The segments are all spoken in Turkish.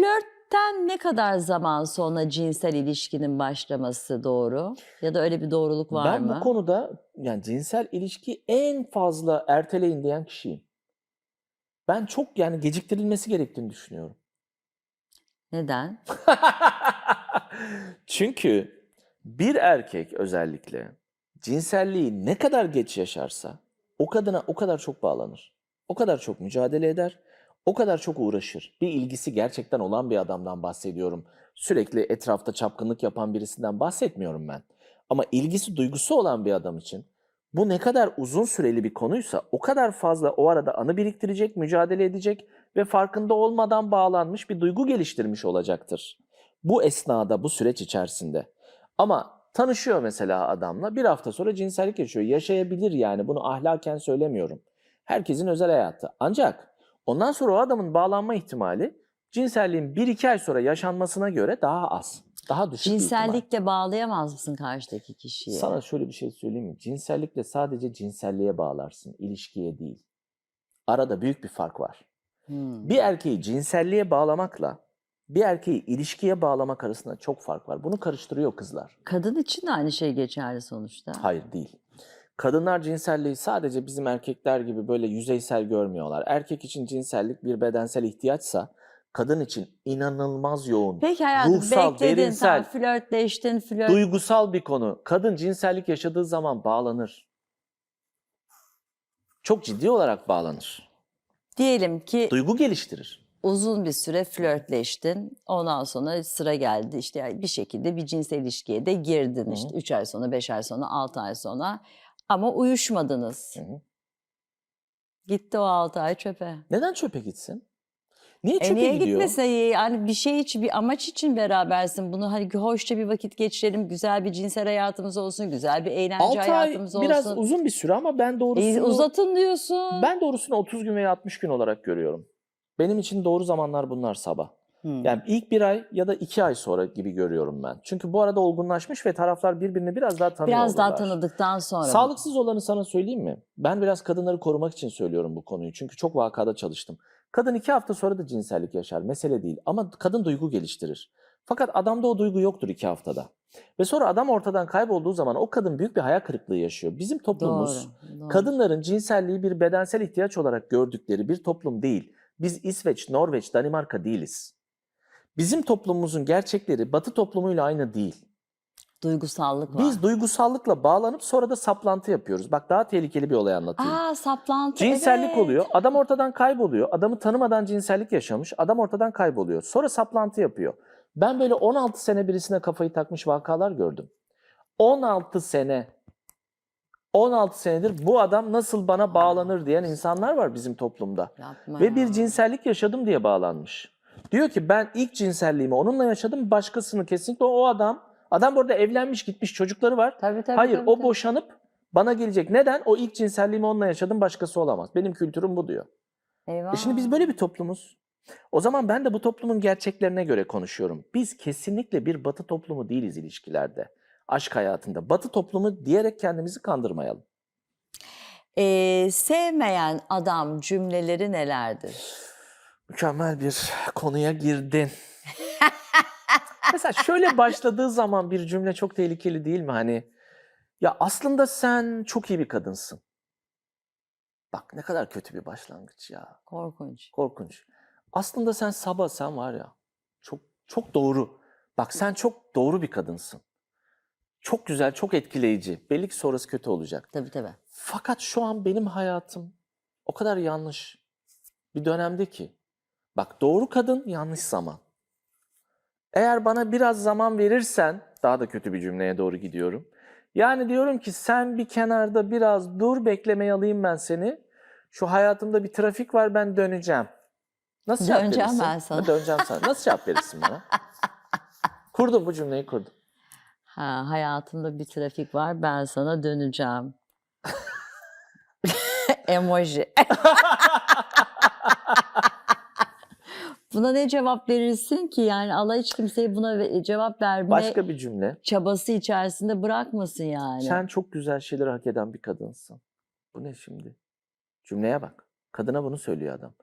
flörtten ne kadar zaman sonra cinsel ilişkinin başlaması doğru? Ya da öyle bir doğruluk var ben mı? bu konuda yani cinsel ilişki en fazla erteleyin diyen kişiyim. Ben çok yani geciktirilmesi gerektiğini düşünüyorum. Neden? Çünkü bir erkek özellikle cinselliği ne kadar geç yaşarsa o kadına o kadar çok bağlanır. O kadar çok mücadele eder. O kadar çok uğraşır. Bir ilgisi gerçekten olan bir adamdan bahsediyorum. Sürekli etrafta çapkınlık yapan birisinden bahsetmiyorum ben. Ama ilgisi, duygusu olan bir adam için bu ne kadar uzun süreli bir konuysa o kadar fazla o arada anı biriktirecek, mücadele edecek ve farkında olmadan bağlanmış bir duygu geliştirmiş olacaktır. Bu esnada, bu süreç içerisinde. Ama tanışıyor mesela adamla bir hafta sonra cinsellik yaşıyor. Yaşayabilir yani bunu ahlaken söylemiyorum. Herkesin özel hayatı. Ancak ondan sonra o adamın bağlanma ihtimali cinselliğin 1-2 ay sonra yaşanmasına göre daha az. Daha düşük. Cinsellikle bağlayamaz mısın karşıdaki kişiyi? Sana şöyle bir şey söyleyeyim mi? Cinsellikle sadece cinselliğe bağlarsın, ilişkiye değil. Arada büyük bir fark var. Hmm. Bir erkeği cinselliğe bağlamakla bir erkeği ilişkiye bağlamak arasında çok fark var. Bunu karıştırıyor kızlar. Kadın için de aynı şey geçerli sonuçta. Hayır değil. Kadınlar cinselliği sadece bizim erkekler gibi böyle yüzeysel görmüyorlar. Erkek için cinsellik bir bedensel ihtiyaçsa kadın için inanılmaz yoğun, Peki hayatım ruhsal, bekledin, derinsel, flörtleştin, flört... duygusal bir konu. Kadın cinsellik yaşadığı zaman bağlanır. Çok ciddi olarak bağlanır. Diyelim ki Duygu geliştirir. uzun bir süre flörtleştin. Ondan sonra sıra geldi işte bir şekilde bir cinsel ilişkiye de girdin Hı. işte 3 ay sonra, 5 ay sonra, 6 ay sonra ama uyuşmadınız. Hı hı. Gitti o 6 ay çöpe. Neden çöpe gitsin? Niye E çöpe niye gidiyor? gitmese yani bir şey için bir amaç için berabersin. Bunu hani hoşça bir vakit geçirelim, güzel bir cinsel hayatımız olsun, güzel bir eğlence 6 ay hayatımız olsun. biraz uzun bir süre ama ben doğrusunu E, uzatın diyorsun. ben doğrusunu 30 gün veya 60 gün olarak görüyorum. Benim için doğru zamanlar bunlar sabah. Hmm. Yani ilk bir ay ya da iki ay sonra gibi görüyorum ben. Çünkü bu arada olgunlaşmış ve taraflar birbirini biraz daha tanıyor Biraz daha olurlar. tanıdıktan sonra. Sağlıksız olanı sana söyleyeyim mi? Ben biraz kadınları korumak için söylüyorum bu konuyu. Çünkü çok vakada çalıştım. Kadın iki hafta sonra da cinsellik yaşar. Mesele değil. Ama kadın duygu geliştirir. Fakat adamda o duygu yoktur iki haftada. Ve sonra adam ortadan kaybolduğu zaman o kadın büyük bir hayal kırıklığı yaşıyor. Bizim toplumumuz Doğru, doğru. kadınların cinselliği bir bedensel ihtiyaç olarak gördükleri bir toplum değil. Biz İsveç, Norveç, Danimarka değiliz. Bizim toplumumuzun gerçekleri Batı toplumuyla aynı değil. Duygusallık var. Biz duygusallıkla bağlanıp sonra da saplantı yapıyoruz. Bak daha tehlikeli bir olay anlatayım. Aa saplantı. Cinsellik evet. oluyor. Adam ortadan kayboluyor. Adamı tanımadan cinsellik yaşamış. Adam ortadan kayboluyor. Sonra saplantı yapıyor. Ben böyle 16 sene birisine kafayı takmış vakalar gördüm. 16 sene 16 senedir bu adam nasıl bana bağlanır diyen insanlar var bizim toplumda. Yapma Ve bir ya. cinsellik yaşadım diye bağlanmış. Diyor ki ben ilk cinselliğimi onunla yaşadım başkasını kesinlikle o adam. Adam burada evlenmiş gitmiş çocukları var. Tabii, tabii, Hayır tabii, o tabii. boşanıp bana gelecek. Neden? O ilk cinselliğimi onunla yaşadım başkası olamaz. Benim kültürüm bu diyor. Eyvah. E şimdi biz böyle bir toplumuz. O zaman ben de bu toplumun gerçeklerine göre konuşuyorum. Biz kesinlikle bir batı toplumu değiliz ilişkilerde. Aşk hayatında. Batı toplumu diyerek kendimizi kandırmayalım. Ee, sevmeyen adam cümleleri nelerdir? Mükemmel bir konuya girdin. Mesela şöyle başladığı zaman bir cümle çok tehlikeli değil mi? Hani ya aslında sen çok iyi bir kadınsın. Bak ne kadar kötü bir başlangıç ya. Korkunç. Korkunç. Aslında sen Sabah sen var ya çok çok doğru. Bak sen çok doğru bir kadınsın. Çok güzel, çok etkileyici. Belli ki sonrası kötü olacak. Tabii tabii. Fakat şu an benim hayatım o kadar yanlış bir dönemde ki. Bak doğru kadın yanlış zaman. Eğer bana biraz zaman verirsen, daha da kötü bir cümleye doğru gidiyorum. Yani diyorum ki sen bir kenarda biraz dur beklemeye alayım ben seni. Şu hayatımda bir trafik var ben döneceğim. Nasıl cevap Döneceğim verirsin? ben sana. Ha, Döneceğim sana. Nasıl cevap verirsin bana? kurdum bu cümleyi kurdum. Ha, hayatımda bir trafik var ben sana döneceğim. Emoji. Buna ne cevap verirsin ki? Yani Allah hiç kimseyi buna ve- cevap verme Başka bir cümle. çabası içerisinde bırakmasın yani. Sen çok güzel şeyler hak eden bir kadınsın. Bu ne şimdi? Cümleye bak. Kadına bunu söylüyor adam.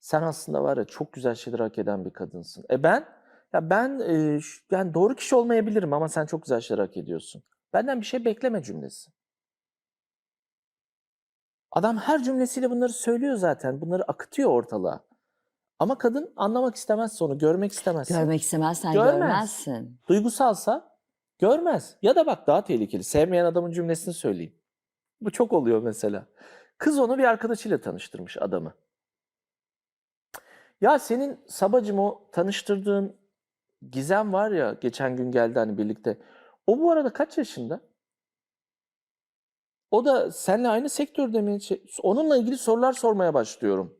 Sen aslında var ya çok güzel şeyler hak eden bir kadınsın. E ben ya ben e, yani doğru kişi olmayabilirim ama sen çok güzel şeyler hak ediyorsun. Benden bir şey bekleme cümlesi. Adam her cümlesiyle bunları söylüyor zaten. Bunları akıtıyor ortalığa. Ama kadın anlamak istemez onu, görmek istemez. Görmek istemezsen Görmez. görmezsin. Duygusalsa görmez. Ya da bak daha tehlikeli. Sevmeyen adamın cümlesini söyleyeyim. Bu çok oluyor mesela. Kız onu bir arkadaşıyla tanıştırmış adamı. Ya senin Sabacım o tanıştırdığın Gizem var ya geçen gün geldi hani birlikte. O bu arada kaç yaşında? O da seninle aynı sektörde mi? Şey- Onunla ilgili sorular sormaya başlıyorum.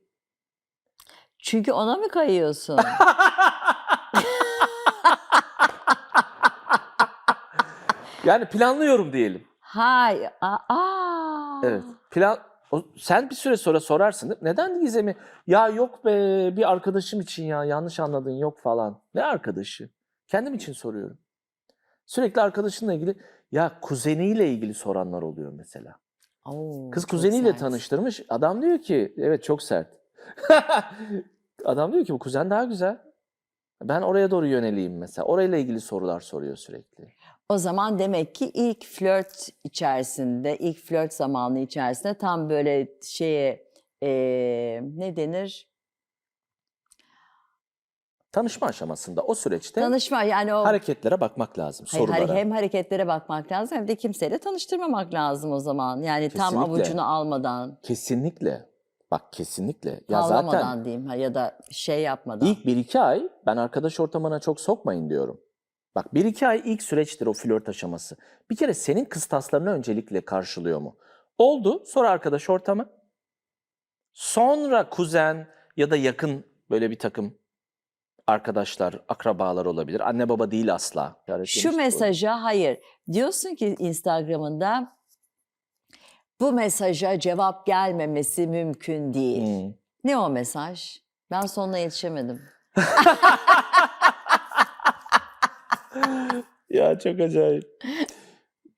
Çünkü ona mı kayıyorsun? Yani planlıyorum diyelim. Hay. Aa, aa. Evet. Plan o- sen bir süre sonra sorarsın. değil mi? Neden Gizem'i? Ya yok be bir arkadaşım için ya yanlış anladın yok falan. Ne arkadaşı? Kendim için soruyorum. Sürekli arkadaşınla ilgili ya kuzeniyle ilgili soranlar oluyor mesela. Oo, Kız kuzeniyle sert. tanıştırmış. Adam diyor ki evet çok sert. Adam diyor ki bu kuzen daha güzel. Ben oraya doğru yöneleyim mesela. Orayla ilgili sorular soruyor sürekli. O zaman demek ki ilk flört içerisinde, ilk flört zamanı içerisinde tam böyle şeye eee, ne denir? Tanışma aşamasında o süreçte Tanışma yani o hareketlere bakmak lazım. Hayır, sorulara. hare- hem hareketlere bakmak lazım hem de kimseyle tanıştırmamak lazım o zaman. Yani tam Kesinlikle. avucunu almadan, Kesinlikle. Bak kesinlikle. Ya avlamadan zaten diyeyim ha, ya da şey yapmadan. ilk 1-2 ay ben arkadaş ortamına çok sokmayın diyorum. Bak 1-2 ay ilk süreçtir o flört aşaması. Bir kere senin kıstaslarını öncelikle karşılıyor mu? Oldu. Sonra arkadaş ortamı. Sonra kuzen ya da yakın böyle bir takım arkadaşlar, akrabalar olabilir. Anne baba değil asla. Şu bu. mesaja hayır. Diyorsun ki Instagram'ında bu mesaja cevap gelmemesi mümkün değil. Hmm. Ne o mesaj? Ben sonuna yetişemedim. Ya çok acayip.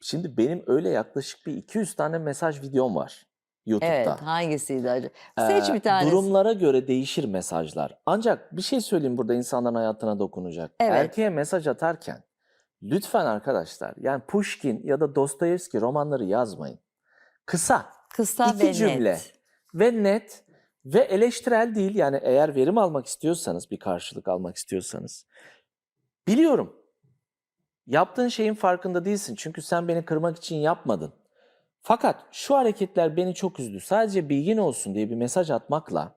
Şimdi benim öyle yaklaşık bir 200 tane mesaj videom var YouTube'da. Evet, hangisiydi acaba? Seç Ee, bir tanesi. Durumlara göre değişir mesajlar. Ancak bir şey söyleyeyim burada insanların hayatına dokunacak. Evet. Erkeğe mesaj atarken lütfen arkadaşlar yani Pushkin ya da Dostoyevski romanları yazmayın. Kısa Kısa iki ve cümle. net. ve net ve eleştirel değil. Yani eğer verim almak istiyorsanız, bir karşılık almak istiyorsanız. Biliyorum. Yaptığın şeyin farkında değilsin. Çünkü sen beni kırmak için yapmadın. Fakat şu hareketler beni çok üzdü. Sadece bilgin olsun diye bir mesaj atmakla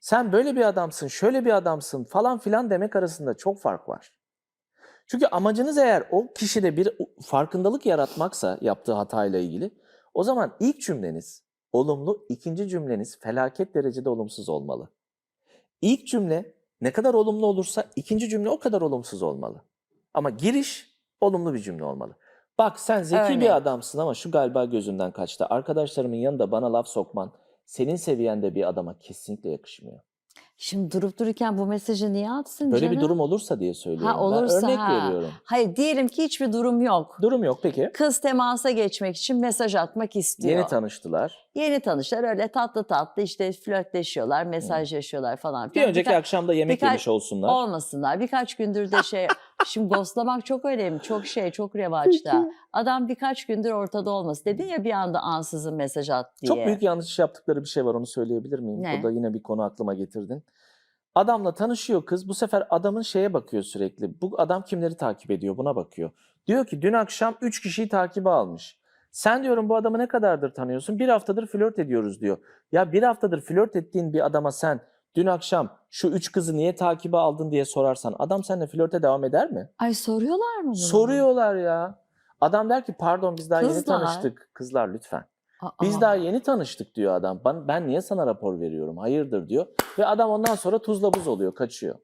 sen böyle bir adamsın, şöyle bir adamsın falan filan demek arasında çok fark var. Çünkü amacınız eğer o kişide bir farkındalık yaratmaksa yaptığı hatayla ilgili o zaman ilk cümleniz olumlu, ikinci cümleniz felaket derecede olumsuz olmalı. İlk cümle ne kadar olumlu olursa ikinci cümle o kadar olumsuz olmalı. Ama giriş olumlu bir cümle olmalı. Bak sen zeki Örnek. bir adamsın ama şu galiba gözünden kaçtı. Arkadaşlarımın yanında bana laf sokman senin seviyende bir adama kesinlikle yakışmıyor. Şimdi durup dururken bu mesajı niye atsın Böyle canım? bir durum olursa diye söylüyorum. Ha, olursa, ben örnek ha. veriyorum. Hayır diyelim ki hiçbir durum yok. Durum yok peki. Kız temasa geçmek için mesaj atmak istiyor. Yeni tanıştılar. Yeni tanışlar öyle tatlı tatlı işte flörtleşiyorlar, mesajlaşıyorlar falan. Bir filan. önceki Birka- akşam da yemek birkaç- yemiş olsunlar. Olmasınlar. Birkaç gündür de şey... Şimdi ghostlamak çok önemli, çok şey, çok revaçta. Adam birkaç gündür ortada olması. Dedin ya bir anda ansızın mesaj at diye. Çok büyük yanlış yaptıkları bir şey var onu söyleyebilir miyim? Ne? Burada yine bir konu aklıma getirdin. Adamla tanışıyor kız. Bu sefer adamın şeye bakıyor sürekli. Bu adam kimleri takip ediyor buna bakıyor. Diyor ki dün akşam 3 kişiyi takibe almış. Sen diyorum bu adamı ne kadardır tanıyorsun? Bir haftadır flört ediyoruz diyor. Ya bir haftadır flört ettiğin bir adama sen dün akşam şu üç kızı niye takibe aldın diye sorarsan adam seninle flörte devam eder mi? Ay soruyorlar mı bunu? Soruyorlar ya. Adam der ki pardon biz daha yeni Kızlar. tanıştık. Kızlar lütfen. Aa, Biz daha yeni tanıştık diyor adam. Ben, ben niye sana rapor veriyorum? Hayırdır diyor. Ve adam ondan sonra tuzla buz oluyor, kaçıyor.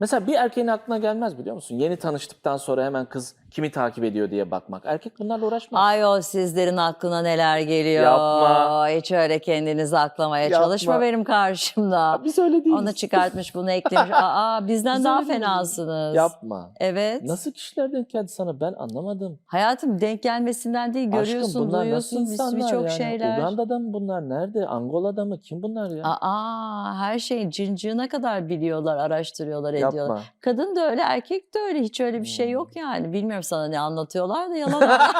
Mesela bir erkeğin aklına gelmez biliyor musun? Yeni tanıştıktan sonra hemen kız kimi takip ediyor diye bakmak. Erkek bunlarla uğraşmaz. Ay o sizlerin aklına neler geliyor. Yapma. Hiç öyle kendinizi aklamaya Yapma. çalışma benim karşımda. Biz öyle değiliz. Onu çıkartmış bunu eklemiş. Aa bizden Biz daha fenasınız. Yapma. Evet. Nasıl kişiler denk geldi sana ben anlamadım. Hayatım denk gelmesinden değil görüyorsun, Aşkım bunlar duyuyorsun birçok yani? şeyler. Uganda'da mı bunlar? Nerede? Angola'da mı? Kim bunlar ya? Aa her şeyin cincığına kadar biliyorlar, araştırıyorlar, ediyorlar. Yapma. Kadın da öyle, erkek de öyle. Hiç öyle bir şey Hmm. yok yani. Bilmiyorum sana ne anlatıyorlar da yalan.